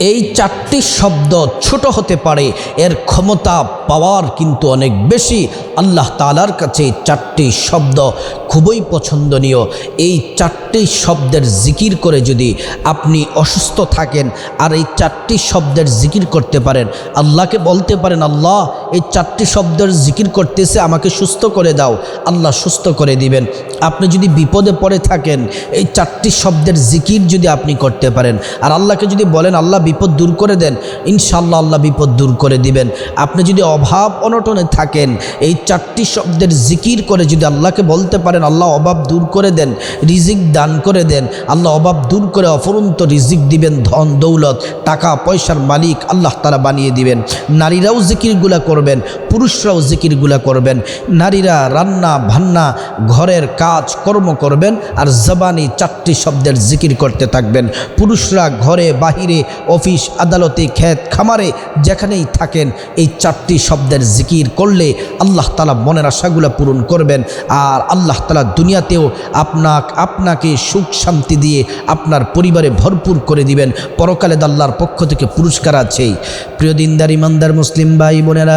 এই চারটি শব্দ ছোট হতে পারে। এর ক্ষমতা পাওয়ার কিন্তু অনেক বেশি। আল্লাহ তালার কাছে চারটি শব্দ খুবই পছন্দনীয়। এই চারটি শব্দের জিকির করে যদি আপনি অসুস্থ থাকেন আর এই চারটি শব্দের জিকির করতে পারেন, আল্লাহকে বলতে পারেন, আল্লাহ, এই চারটি শব্দের জিকির করতেছে, আমাকে সুস্থ করে দাও। আল্লাহ সুস্থ করে দিবেন। আপনি যদি বিপদে পড়ে থাকেন, এই চারটি শব্দের জিকির যদি আপনি করতে পারেন, আর আল্লাহকে যদি বলেন, আল্লাহ বিপদ দূর করে দেন ইনশাল্লাহ আল্লাহ বিপদ দূর করে দিবেন। আপনি যদি অভাব অনটনে থাকেন, এই চারটি শব্দের জিকির করে যদি আল্লাহকে বলতে পারেন, আল্লাহ অভাব দূর করে দেন, রিজিক দান করে দেন, আল্লাহ অভাব দূর করে অফরন্ত রিজিক দিবেন, ধন, দৌলত, টাকা, পয়সার মালিক আল্লাহ তারা বানিয়ে দিবেন। নারীরাও জিকিরগুলা করবেন, পুরুষরাও জিকিরগুলা করবেন। নারীরা রান্না, ভান্না, ঘরের কাজ, কর্ম করবেন আর জবানি চারটি শব্দের জিকির করতে থাকবেন। পুরুষরা ঘরে, বাহিরে অফিস, আদালতে ক্ষেত, খামারে যেখানেই থাকেন, এই চারটি শব্দের জিকির করলে আল্লাহ তালা মনের আশাগুলো পূরণ করবেন। আর আল্লাহ তালা দুনিয়াতেও আপনাক, আপনাকে সুখ শান্তি দিয়ে আপনার পরিবারে ভরপুর করে দিবেন। পরকালে দাল্লার পক্ষ থেকে পুরস্কার আছেই প্রিয় দিনদার, ইমানদার, মুসলিম ভাই বোনেরা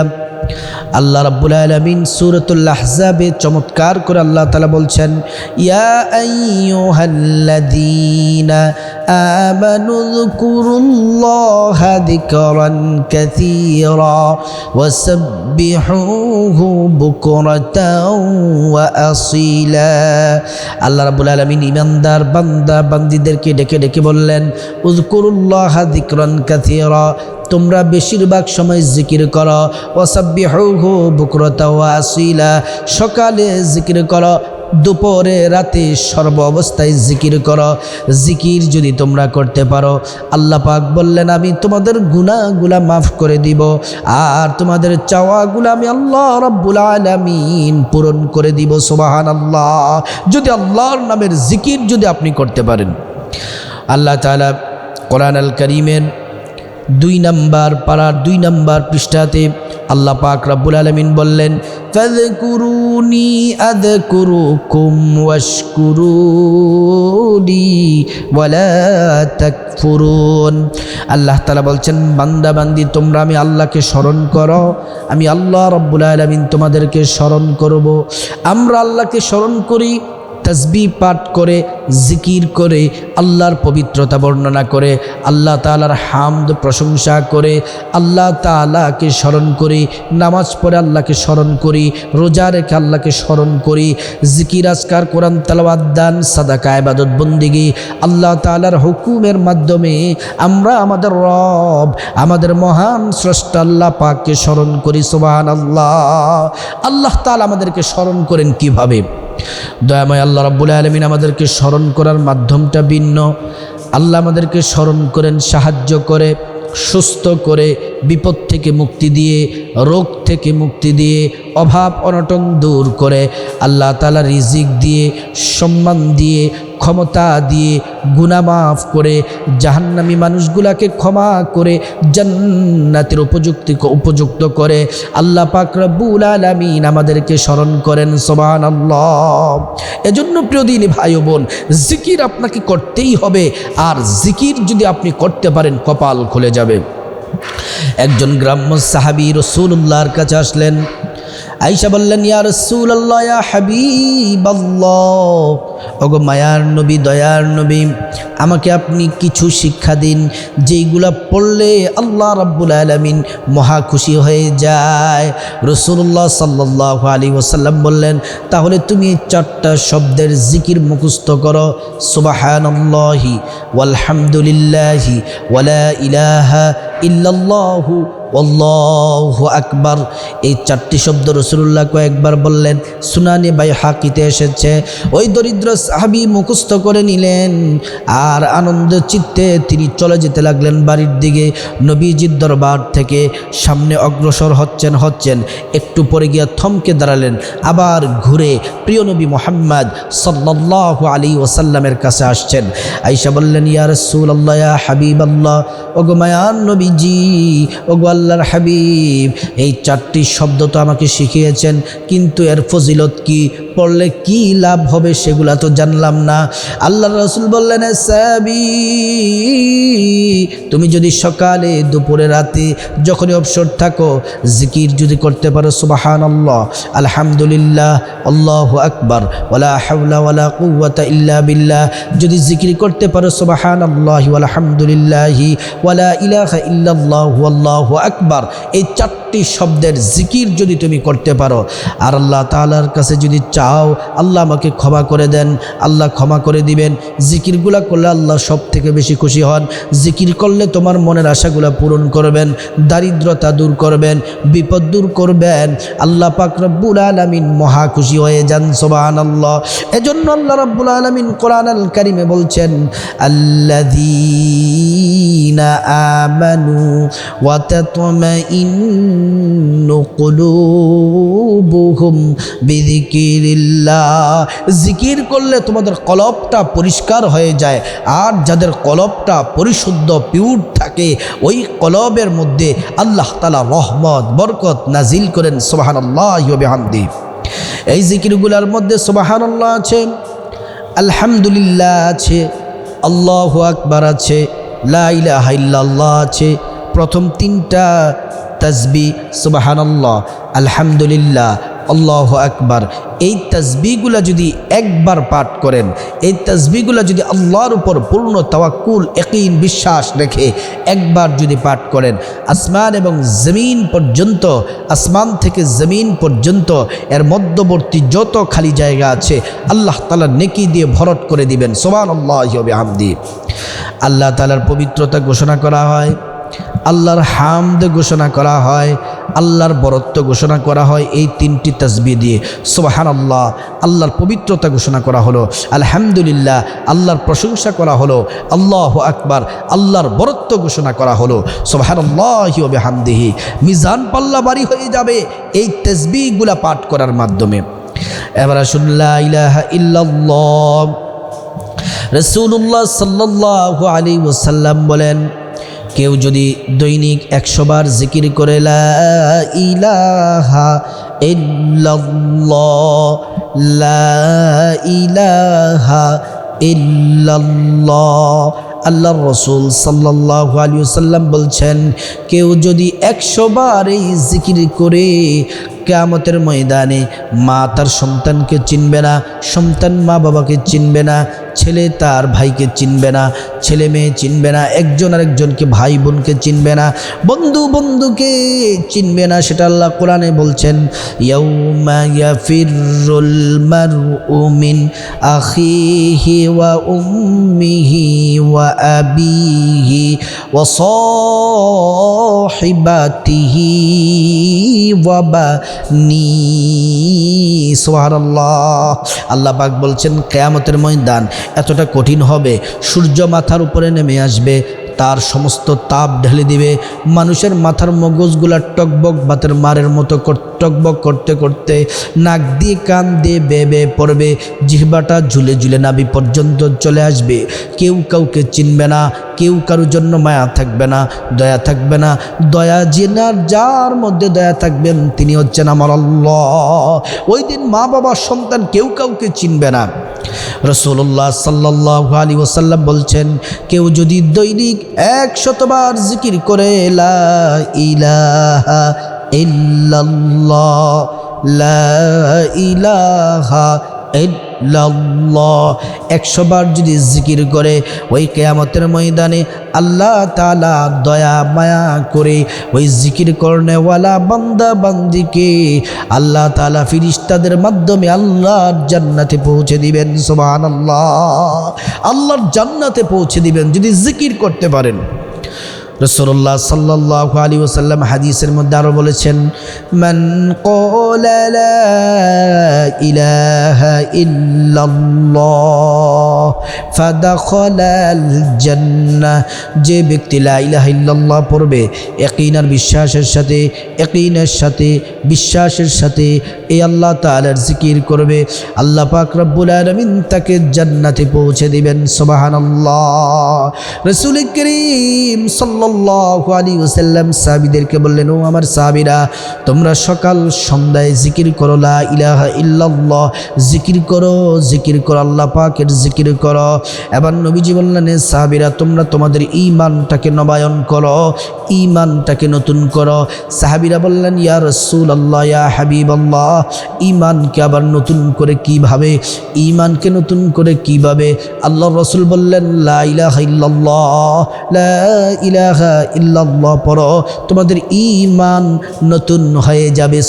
আল্লাহ রাব্বুল আলামিন সূরাতুল আহজাবে চমৎকার করে আল্লাহ তাআলা বলছেন, ইয়া আইয়ুহাল্লাযীনা আমানু যকুরুল্লাহা যিকরান কাসীরা ওয়াসাব্বিহুহু বুকরাতাও ওয়া আসীলা। আল্লাহ রাব্বুল আলামিন ঈমানদার বান্দা বান্দীদেরকে ডেকে ডেকে বললেন, উযকুরুল্লাহা যিকরান কাসীরা তোমরা বেশিরভাগ সময় জিকির করো। ওসাব্বিহু বুকরতা ও আসিলা। সকালে জিকির করো, দুপুরে, রাতে সর্ব অবস্থায় জিকির করো। জিকির যদি তোমরা করতে পারো, আল্লাহ পাক বললেন, আমি তোমাদের গুণাগুলা মাফ করে দিব। আর তোমাদের চাওয়াগুলো আমি আল্লাহ রব্বুল আলামিন পূরণ করে দিব সোবাহান আল্লাহ যদি আল্লাহর নামের জিকির যদি আপনি করতে পারেন। আল্লাহ তাআলা কোরআন আল করিমের দুই নাম্বার পাড়ার দুই নাম্বার পৃষ্ঠাতে আল্লাহ পাক রাব্বুল আলমিন বললেন আল্লাহ তাআলা বলছেন, বান্দা বান্দি, তোমরা আমি আল্লাহকে স্মরণ করো, আমি আল্লাহ রাব্বুল আলামিন তোমাদেরকে স্মরণ করব। আমরা আল্লাহকে স্মরণ করি তসবি পাঠ করে, জিকির করে, আল্লাহর পবিত্রতা বর্ণনা করে, আল্লাহ তালার হামদ প্রশংসা করে, আল্লাহ তালাকে স্মরণ করি, নামাজ পড়ে আল্লাহকে স্মরণ করি, রোজা রেখে আল্লাহকে স্মরণ করি, জিকির, আজকার, কোরআন তালাবাদ্দান সাদাকা আবাদত বন্দিগি, আল্লাহ তালার হুকুমের মাধ্যমে আমরা আমাদের রব, আমাদের মহান স্রষ্টা আল্লাহ পাককে স্মরণ করি সোবাহান আল্লাহ আল্লাহ তালা আমাদেরকে স্মরণ করেন কীভাবে? দয়াময় আল্লাহ রাব্বুল আলমিন আমাদেরকে স্মরণ করার মাধ্যমটা ভিন্ন। আল্লাহ আমাদেরকে স্মরণ করেন, সাহায্য করে, সুস্থ করে, বিপদ থেকে মুক্তি দিয়ে, রোগ থেকে মুক্তি দিয়ে, অভাব অনটন দূর করে। আল্লাহ তালা রিজিক দিয়ে, সম্মান দিয়ে ক্ষমতা দিয়ে গুনামাফ করে, জাহান্নামী মানুষগুলাকে ক্ষমা করে, জান্নাতের উপযুক্ত উপযুক্ত করে। আল্লাহ পাক রব্বুল আলামিন আমাদেরকে স্মরণ করেন সোবান আল্লাহ এজন্য প্রিয় দিন ভাই বোন, জিকির আপনাকে করতেই হবে, আর জিকির যদি আপনি করতে পারেন, কপাল খুলে যাবে। একজন গ্রাম্য সাহাবি রসুল্লাহর কাছে আসলেন আইসা বললেন, ইয়া রসুল আল্লাহ ওগো মায়ার নবী, দয়ার নবী, আমাকে আপনি কিছু শিক্ষা দিন, যেইগুলা পড়লে আল্লাহ রাব্বুল আলমিন মহা খুশি হয়ে যায়। রসুল্লাহ সাল্লাহ আলী ওসাল্লাম বললেন, তাহলে তুমি চারটা শব্দের জিকির মুখস্থ করো। সুবাহানল্লাহি, ওয়ালহামদুলিল্লাহি, ওয়ালা ইলাহা ইল্লাল্লাহু অল্লাহ আকবার। এই চারটি শব্দ রসুল্লাহ কয়েকবার বললেন, সুনানি বাই হাকিতে এসেছে? ওই দরিদ্র সাহাবি মুখস্থ করে নিলেন আর আনন্দ চিত্তে তিনি চলে যেতে লাগলেন বাড়ির দিকে। নবীজির দরবার থেকে সামনে অগ্রসর হচ্ছেন হচ্ছেন। একটু পরে গিয়া থমকে দাঁড়ালেন, আবার ঘুরে প্রিয় নবী মোহাম্মদ সাল্লাহ আলী ওসাল্লামের কাছে আসছেন। আইসা বললেন, ইয়া রসুল আল্লাহ হাবিব আল্লাহ ওগো মায়ান নবীজি, ওগো আল্লাহর হাবিব। এই চারটি শব্দ তো আমাকে শিখিয়েছেন, কিন্তু এর ফজিলত কি? পড়লে কি লাভ হবে সেগুলা তো জানলাম না। আল্লাহ রসুল বললেন সাবি তুমি যদি সকালে, দুপুরে, রাতে যখনই অবসর থাকো, জিকির যদি করতে পারো সুবাহান আল্লাহ আলহামদুলিল্লাহ, আল্লাহ আকবর ওলা হাওলা ওয়ালা কুওয়াতা ইল্লা বিল্লাহ। যদি জিকির করতে পারো সুবাহান আল্লাহ আলহামদুলিল্লাহি ওয়ালা ইলাহা ইল্লাল্লাহু আল্লাহু আকবার, এই চারটি শব্দের জিকির যদি তুমি করতে পারো, আর আল্লাহ তাআলার কাছে যদি চাও, আল্লাহ আমাকে ক্ষমা করে দেন, আল্লাহ ক্ষমা করে দিবেন। জিকিরগুলা করলে আল্লাহ সব থেকে বেশি খুশি হন। জিকির করলে তোমার মনের আশাগুলা পূরণ করবেন, দারিদ্রতা দূর করবেন, বিপদ দূর করবেন। আল্লাহ পাক রব্বুল আলমিন মহা খুশি হয়ে যান সোবাহান আল্লাহ এজন্য আল্লাহ রব্বুল আলমিন কোরআন আল কারিমে বলছেন, আল্লাযীনা আমানু ওয়া তাতমাইন্নু কুলুবুহুম বিযিকিরিল্লাহ জিকির করলে তোমাদের কলবটা পরিষ্কার হয়ে যায়। আর যাদের কলবটা পরিশুদ্ধ পিউর থাকে, ওই কলবের মধ্যে আল্লাহ তালা রহমত, বরকত নাজিল করেন। সোবাহান আল্লাহ হামদি এই জিকিরগুলার মধ্যে সোবাহান আল্লাহ আছে, আলহামদুলিল্লাহ আছে, আল্লাহ আকবার আছে লাইলাহ আছে প্রথম তিনটা তসবি, সুবাহানাল্লাহ, আলহামদুলিল্লাহ, আল্লাহ আকবার। এই তসবিগুলা যদি একবার পাঠ করেন, এই তসবিগুলা যদি আল্লাহর উপর পূর্ণ তাওয়াক্কুল একইন বিশ্বাস রেখে একবার যদি পাঠ করেন, আসমান এবং জমিন পর্যন্ত, আসমান থেকে জমিন পর্যন্ত, এর মধ্যবর্তী যত খালি জায়গা আছে, আল্লাহ তালা নেকি দিয়ে ভরট করে দিবেন। সোমান আল্লাহ আমদি আল্লাহ তালার পবিত্রতা ঘোষণা করা হয়। আল্লাহর হামদ ঘোষণা করা হয়, আল্লাহর বরত্ব ঘোষণা করা হয় এই তিনটি তসবি দিয়ে। সোবাহান আল্লাহ আল্লাহর পবিত্রতা ঘোষণা করা হলো, আলহামদুলিল্লাহ, আল্লাহর প্রশংসা করা হলো, আল্লাহ আকবার, আল্লাহর বরত্ব ঘোষণা করা হলো। সোবাহান আল্লাহ হামদিহি মিজান পাল্লা বাড়ি হয়ে যাবে এই তসবিগুলা পাঠ করার মাধ্যমে। এবার শুনলা ইলাহা রসুল্লাহ সাল্লাহ আলী ওসাল্লাম বলেন কেউ যদি দৈনিক একশো বার জিকির করে ইলাহা ইলাহা আল্লাহ রসুল সাল্লাহ আলী সাল্লাম বলছেন, কেউ যদি একশো বার এই জিকির করে, কেয়ামতের ময়দানে মা তার সন্তানকে চিনবে না, সন্তান মা বাবাকে চিনবে না ছেলে তার ভাইকে চিনবে না, ছেলে মেয়ে চিনবে না, একজন আরেকজনকে ভাই বোনকে চিনবে না, বন্ধু বন্ধুকে চিনবে না, সেটা আল্লাহ কোরআনে বলছেন ওয়া উম্মিহি ওয়া আবিহি ওয়া আল্লাহ পাক বলছেন, কেয়ামতের ময়দান এতটা কঠিন হবে। সূর্য মাথার উপরে নেমে আসবে। তার সমস্ত তাপ ঢেলে দিবে। মানুষের মাথার মগজগুলা টকবক, বাতের মারের মতো টকবক করতে করতে নাক দিয়ে কান দিয়ে বে বে পড়বে। জিহবাটা ঝুলে ঝুলে নাবি পর্যন্ত চলে আসবে। কেউ কাউকে চিনবে না। কেউ কারোর জন্য মায়া থাকবে না, দয়া থাকবে না। দয়া জেনার যার মধ্যে দয়া থাকবেন, তিনি হচ্ছেন আমার আল্লাহ। ওই দিন মা বাবার সন্তান কেউ কাউকে চিনবে না। রসুল্লাহ সাল্লাহ আলী ওসাল্লাম বলছেন, কেউ যদি দৈনিক এক শতবার জিকির করে, লা ইলাহা ইল্লাল্লাহ, লা ইলাহা একশো বার যদি জিকির করে, ওই কেয়ামতের ময়দানে আল্লাহ তালা দয়া, মায়া করে ওই জিকির করনেওয়ালা বান্দা বান্দিকে আল্লাহ তালা ফিরিস্তাদের মাধ্যমে আল্লাহর জান্নাতে পৌঁছে দিবেন সোমান আল্লাহ আল্লাহর জান্নাতে পৌঁছে দিবেন যদি জিকির করতে পারেন। রসল্লাহ সাল্লাহ আলী ওসাল্লাম হাদিসের মধ্যে আরও বলেছেন, মান قال لا إله إلا الله فدخل الجنة যে ব্যক্তি লা ইলাহা ইল্লাল্লাহ পড়বে ইয়াকিনার বিশ্বাসের সাথে ইয়াকিনের সাথে বিশ্বাসের সাথে এই আল্লাহ তাআলার জিকির করবে আল্লাহ পাক রব্বুল আলামিন তাকে জান্নাতে পৌঁছে দিবেন সুবহানাল্লাহ রাসূল করিম সাল্লাল্লাহু আলাইহি ওয়াসাল্লাম সাহাবীদেরকে বললেন ও আমার সাহাবীরা তোমরা সকাল সন্ধ্যায় জিকির করো, লা ইলাহা ইল্লাল্লাহ, জিকির করো জিকির করো, আল্লাহ পাকের জিকির করো। এবার নবীজি বললেন, "এ সাহাবীরা, তোমরা তোমাদের ঈমানটাকে নবায়ন করো, ঈমানটাকে নতুন করো। সাহাবীরা বললেন, ইয়া রাসূল আল্লাহ ইয়া হাবিব আল্লাহ ঈমানকে আবার নতুন করে কীভাবে, ঈমানকে নতুন করে কীভাবে? আল্লাহ রসুল বললেন, লা ইলাহা ইল্লাল্লাহ, লা ইলাহা ইল্লাল্লাহ, পড়ো, তোমাদের ঈমান নতুন হয়ে যাবে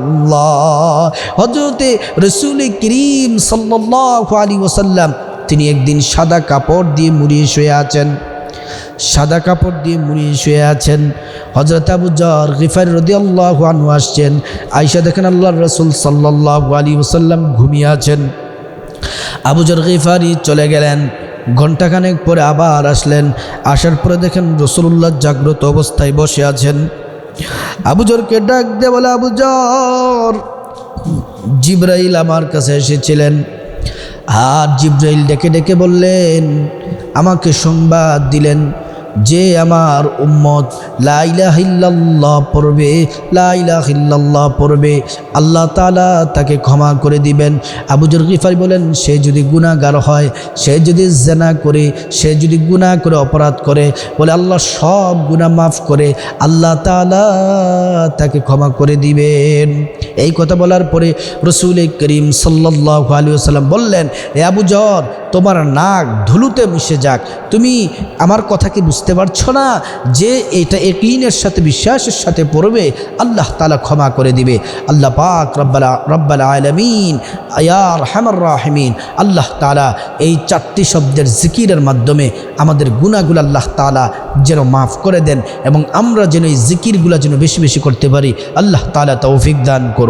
সুবহানাল্লাহ হযরতে রাসূল করিম সাল্লাল্লাহু আলাইহি ওয়াসাল্লাম, তিনি একদিন সাদা কাপড় দিয়ে মুড়িয়ে শুয়ে আছেন। সাদা কাপড় দিয়ে মুড়িয়ে শুয়ে আছেন। হজরত আবু জর গিফার রদি আল্লাহ আনু আসছেন। আয়সা দেখেন আল্লাহ রসুল সাল্লাহ আলী ওসাল্লাম ঘুমিয়ে আছেন। আবু জর গিফারি চলে গেলেন। ঘণ্টাখানেক পরে আবার আসলেন। আসার পরে দেখেন রসুল্লাহ জাগ্রত অবস্থায় বসে আছেন। আবু জরকে ডাক দে বলে, আবু জর, জিব্রাইল আমার কাছে এসেছিলেন। আর জিব্রাইল ডেকে ডেকে বললেন, আমাকে সংবাদ দিলেন। যে আমার উম্মত লাইলাহিল্লাহ পড়বে লাইলাহিল্লাহ পড়বে, আল্লাহ তালা তাকে ক্ষমা করে দিবেন। আবুজুর গিফারি বলেন, সে যদি গুণাগার হয়, সে যদি জেনা করে, সে যদি গুনাহ করে অপরাধ করে, বলে আল্লাহ সব গুণা মাফ করে, আল্লাহ তালা তাকে ক্ষমা করে দিবেন। এই কথা বলার পরে রসুল করিম সাল্লাহ আলী সাল্লাম বললেন, এ আবু জর তোমার নাক ধুলুতে মিশে যাক। তুমি আমার কথা কি বুঝতে পারছ না? যে এটা একলিনের সাথে বিশ্বাসের সাথে পড়বে, আল্লাহ তালা ক্ষমা করে দিবে। আল্লাহ পাক রব্বালা রব্বাল আলমিন আয়ার হামর রাহমিন। আল্লাহ তালা এই চারটি শব্দের জিকিরের মাধ্যমে আমাদের গুণাগুলো আল্লাহ তালা যেন মাফ করে দেন এবং আমরা যেন এই জিকিরগুলো যেন বেশি বেশি করতে পারি। আল্লাহ তালা তৌফিক দান করুন।